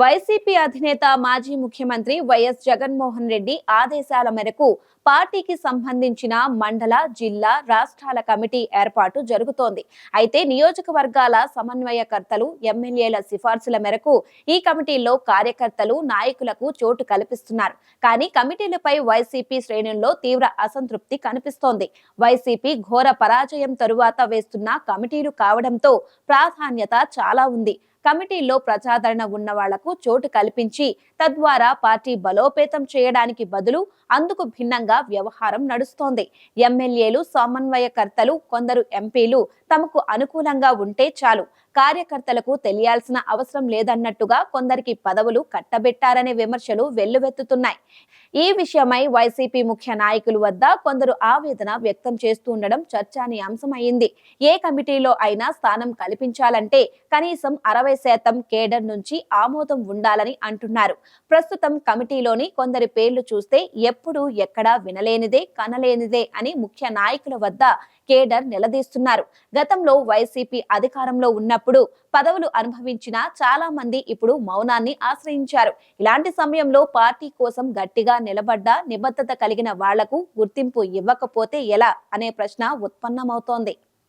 YCP అధినేత మాజీ ముఖ్యమంత్రి వైఎస్ జగన్మోహన్ రెడ్డి ఆదేశాల మేరకు పార్టీకి సంబంధించిన మండల జిల్లా రాష్ట్రాల కమిటీ ఏర్పాటు జరుగుతోంది. అయితే నియోజకవర్గాల సమన్వయకర్తలు ఎమ్మెల్యేల సిఫార్సుల మేరకు ఈ కమిటీల్లో కార్యకర్తలు నాయకులకు చోటు కల్పిస్తున్నారు. కానీ కమిటీలపై వైసీపీ శ్రేణుల్లో తీవ్ర అసంతృప్తి కనిపిస్తోంది. వైసీపీ ఘోర పరాజయం తరువాత వేస్తున్న కమిటీలు కావడంతో ప్రాధాన్యత చాలా ఉంది. కమిటీల్లో ప్రజాదరణ ఉన్న వాళ్ళకు చోటు కల్పించి తద్వారా పార్టీ బలోపేతం చేయడానికి బదులు అందుకు భిన్నంగా వ్యవహారం నడుస్తోంది. ఎమ్మెల్యేలు సమన్వయకర్తలు కొందరు ఎంపీలు తమకు అనుకూలంగా ఉంటే చాలు. కార్యకర్తలకు తెలియాల్సిన అవసరం లేదన్నట్టుగా కొందరికి పదవులు కట్టబెట్టారనే విమర్శలు వెల్లువెత్తుతున్నాయి. ఈ విషయమై వైసీపీ ముఖ్య నాయకుల వద్ద కొందరు ఆవేదన వ్యక్తం చేస్తూ ఉండడం చర్చానీయాంశమైంది ఏ కమిటీలో అయినా స్థానం కల్పించాలంటే కనీసం అరవై శాతం కేడర్ నుంచి ఆమోదం ఉండాలని అంటున్నారు. ప్రస్తుతం కమిటీలోని కొందరి పేర్లు చూస్తే ఎప్పుడు ఎక్కడా వినలేనిదే కనలేనిదే అని ముఖ్య నాయకుల వద్ద కేడర్ నిలదీస్తున్నారు. గతంలో వైసీపీ అధికారంలో ఉన్న ఉన్నప్పుడు పదవులు అనుభవించిన చాలా మంది ఇప్పుడు మౌనాన్ని ఆశ్రయించారు. ఇలాంటి సమయంలో పార్టీ కోసం గట్టిగా నిలబడ్డ నిబద్ధత కలిగిన వాళ్ళకు గుర్తింపు ఇవ్వకపోతే ఎలా? అనే ప్రశ్న ఉత్పన్నమవుతోంది.